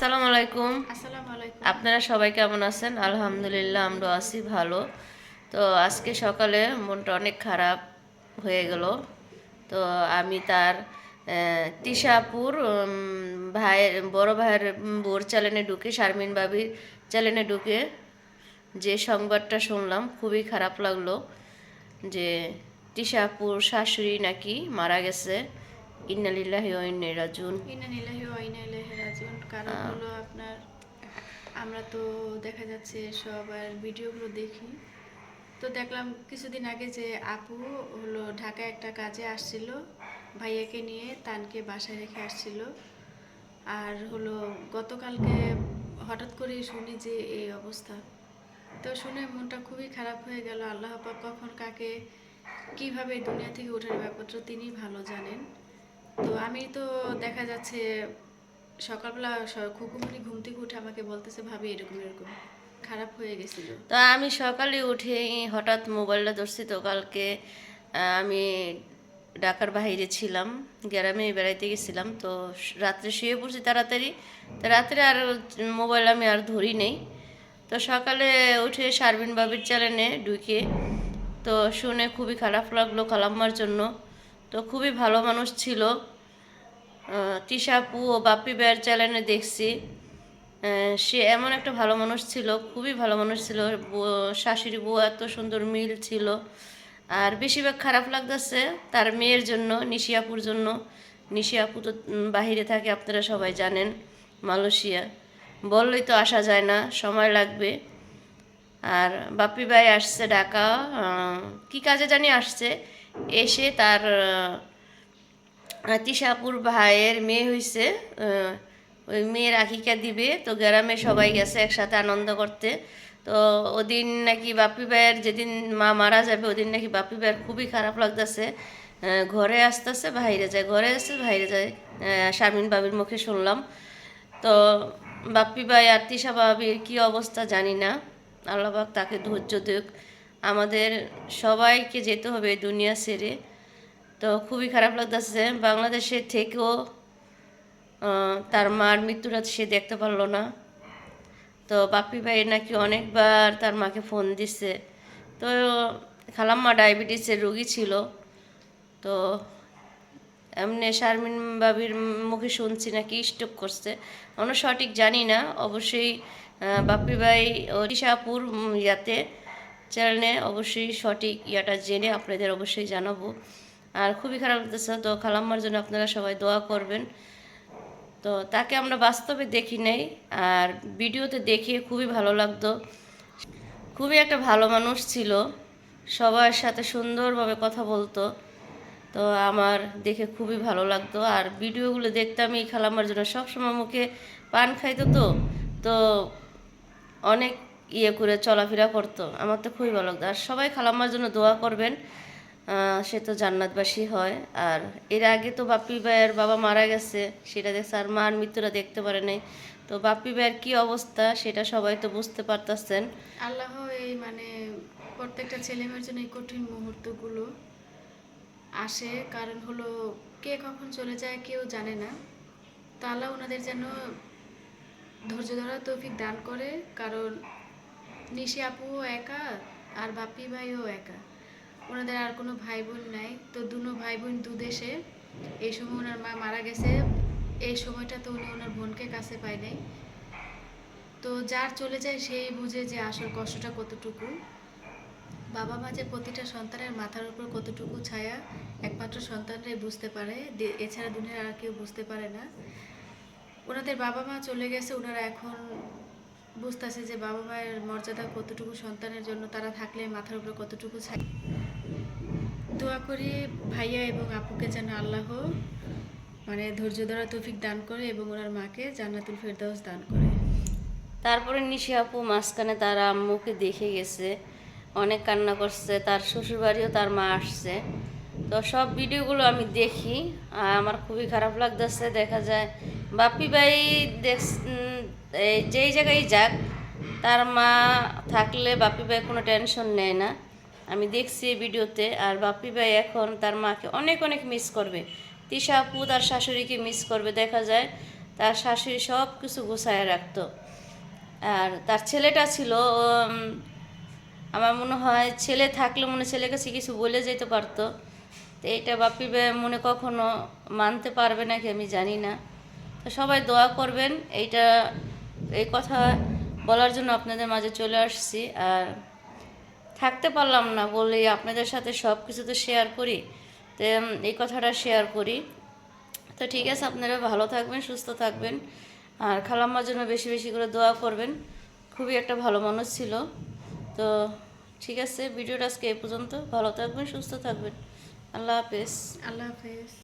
আসসালামু আলাইকুম। আসসালামু আপনারা সবাই কেমন আছেন? আলহামদুলিল্লাহ আমরা আছি ভালো। তো আজকে সকালে মনটা অনেক খারাপ হয়ে গেল। তো আমি তার তিশাপুর ভাইয়ের বড় ভাইয়ের বোর চ্যানেলে ঢুকে শারমিন বাবির চ্যানেলে ঢুকে যে সংবাদটা শুনলাম খুবই খারাপ লাগল যে তিশাপুর শাশুড়ি নাকি মারা গেছে। ইন্নালিল্লাহি ওয়া ইন্না ইলাইহি রাজিউন। ইন্না নিলাহি ওয়া ইন্না ইলাইহি রাজিউন। কারণ হলো আপনার আমরা তো দেখা যাচ্ছে সবার ভিডিওগুলো দেখি। তো দেখলাম কিছুদিন আগে যে আপু হলো ঢাকায় একটা কাজে আসছিল ভাইয়াকে নিয়ে তানকে বাসায় রেখে আসছিল। আর হলো গতকালকে হঠাৎ করে শুনি যে এই অবস্থা। তো শুনে মনটা খুবই খারাপ হয়ে গেল। আল্লাহ পাক কখন কাকে কীভাবে দুনিয়া থেকে ওঠার ব্যাপারটা তিনি ভালো জানেন। তো আমি তো দেখা যাচ্ছে সকালবেলা খুকুমনি ঘুম থেকে উঠে আমাকে বলতেছে, ভাবি, এরকম এরকম। খারাপ হয়ে গেছিল। তো আমি সকালে উঠে হঠাৎ মোবাইলটা ধরছি তো, কালকে আমি ঢাকার বাইরে ছিলাম, গ্রামে বেড়াইতে গেছিলাম। তো রাত্রে শুয়ে পড়ছি তাড়াতাড়ি। তো রাত্রে আর মোবাইল আমি আর ধরি নেই। তো সকালে উঠে শারবিন বাবির চ্যানেলে ঢুকে তো শুনে খুবই খারাপ লাগল কালাম্মার জন্য। তো খুবই ভালো মানুষ ছিল। তিশাপু ও বাপ্পি বেয়ার চ্যানেলে দেখছি। সে এমন একটা ভালো মানুষ ছিল, খুবই ভালো মানুষ ছিল। শাশুড়ি বউ এত সুন্দর মিল ছিল। আর বেশিরভাগ খারাপ লাগতেছে তার মেয়ের জন্য নিশিয়াপুর জন্য। নিশিয়াপু তো বাহিরে থাকে, আপনারা সবাই জানেন, মালয়েশিয়া। বললেই তো আসা যায় না, সময় লাগবে। আর বাপ্পি ভাই আসছে ঢাকা কি কাজে জানি আসছে। এসে তার তিশাপুর ভাইয়ের মেয়ে হয়েছে ওই মেয়ের আকিকা দিবে। তো গ্রামে সবাই গেছে একসাথে আনন্দ করতে। তো ওদিন নাকি বাপ্পি ভাইয়ের যেদিন মা মারা যাবে, ওদিন নাকি বাপ্পি ভাইয়ের খুবই খারাপ লাগতেছে। ঘরে আসতেছে, বাইরে যায়। ঘরে আসছে বাইরে যায় শারমিন বাবির মুখে শুনলাম। তো বাপ্পি ভাই আর তিশা বাবির কী অবস্থা জানি না। আল্লাহবাক তাকে ধৈর্য দিক আমাদের সবাইকে যেতে হবে দুনিয়া ছেড়ে। তো খুবই খারাপ লাগতেছে বাংলাদেশে থেকেও তার মার মৃত্যুটা সে দেখতে পারল না। তো বাপ্পি ভাই নাকি অনেকবার তার মাকে ফোন দিচ্ছে তো খালাম্মা ডায়াবেটিসের রোগী ছিল। তো এমনি শারমিন বাবির মুখে শুনছি নাকি স্ট্রোক করছে। আমরা সঠিক জানি না। অবশ্যই বাপ্পি ভাই ওড়িশাপুর ইয়াতে চ্যানেলে অবশ্যই সঠিক ইয়াটা জেনে আপনাদের অবশ্যই জানাব। আর খুবই খারাপ লাগতেছে, তো খালাম্মার জন্য আপনারা সবাই দোয়া করবেন। তো তাকে আমরা বাস্তবে দেখি নাই, আর ভিডিওতে দেখে খুবই ভালো লাগতো। খুবই একটা ভালো মানুষ ছিল, সবার সাথে সুন্দরভাবে কথা বলতো। তো আমার দেখে খুবই ভালো লাগতো, আর ভিডিওগুলো দেখতে আমি খালাম্মার জন্য সবসময় মুখে পান খাইতো তো। তো অনেক ইয়ে করে চলাফেরা করতো। আমার তো খুবই ভালো লাগতো। আর সবাই খালাম্মার জন্য দোয়া করবেন সে তো জান্নাতবাসী হয়। আর এর আগে তো বাপ্পি ভাইয়ের বাবা মারা গেছে, সেটা দেখছে আর মার মৃত্যুটা দেখতে পারে নাই। তো বাপ্পি ভাইয়ের কী অবস্থা, সেটা সবাই তো বুঝতে পারতেছেন। আল্লাহ এই মানে প্রত্যেকটা ছেলেমেয়ের জন্য এই কঠিন মুহূর্তগুলো আসে। কারণ হলো, কে কখন চলে যায় কেউ জানে না। তো আল্লাহ ওনাদের যেন ধৈর্য ধরা তৌফিক দান করে। কারণ নিশি আপুও একা আর বাপি ভাইও একা। ওনাদের আর কোনো ভাই বোন নাই। তো দুনো ভাই বোন দু দেশে এই সময় ওনার মা মারা গেছে। এই সময়টা তো উনি ওনার বোনকে কাছে পায় নাই। তো যার চলে যায় সেই বুঝে যে আসল কষ্টটা কতটুকু। বাবা মা যে প্রতিটা সন্তানের মাথার উপর কতটুকু ছায়া, একমাত্র সন্তানরাই বুঝতে পারে। এছাড়া দুনিয়ার আর কেউ বুঝতে পারে না। ওনাদের বাবা মা চলে গেছে। ওনারা এখন বুঝতেছে যে বাবা মায়ের মর্যাদা কতটুকু সন্তানের জন্য, তারা থাকলে মাথার উপর কতটুকু ছায়া দোয়া করি ভাইয়া এবং আপুকে যেন আল্লাহ মানে ধৈর্য ধরা তৌফিক দান করে এবং ওনার মাকে জান্নাতুল ফেরদাউস দান করে। তারপরে নিশি আপু মাঝখানে তার আম্মুকে দেখে গেছে, অনেক কান্না করছে, তার শ্বশুরবাড়িও তার মা আসছে। তো সব ভিডিওগুলো আমি দেখি আমার খুবই খারাপ লাগতেছে, দেখা যায় বাপ্পি ভাই দেখ এই যেই জায়গায় যাক, তার মা থাকলে বাপ্পি ভাই কোনো টেনশন নেয় না। আমি দেখছি ভিডিওতে, আর বাপ্পি ভাই এখন তার মাকে অনেক অনেক মিস করবে। তিশা আপু তার শাশুড়িকে মিস করবে, দেখা যায় তার শাশুড়ি সব কিছু গুছায় রাখতো। আর তার ছেলেটা ছিল আমার মনে হয় ছেলে থাকলে মনে ছেলের কাছে কিছু বলে যেতে পারতো। তো এইটা বাপি মনে কখনো মানতে পারবে নাকি আমি জানি না। তো সবাই দোয়া করবেন, এইটা এই কথা বলার জন্য আপনাদের মাঝে চলে আসছি। আর থাকতে পারলাম না বলেই আপনাদের সাথে সব কিছু তো শেয়ার করি। তো এই কথাটা শেয়ার করি। তো ঠিক আছে, আপনারা ভালো থাকবেন, সুস্থ থাকবেন। আর খালাম্মার জন্য বেশি বেশি করে দোয়া করবেন। খুবই একটা ভালো মানুষ ছিল। তো ঠিক আছে, ভিডিওটা আজকে এই পর্যন্ত। ভালো থাকবেন, সুস্থ থাকবেন। আল্লাহ হাফেজ। আল্লাহ হাফেজ।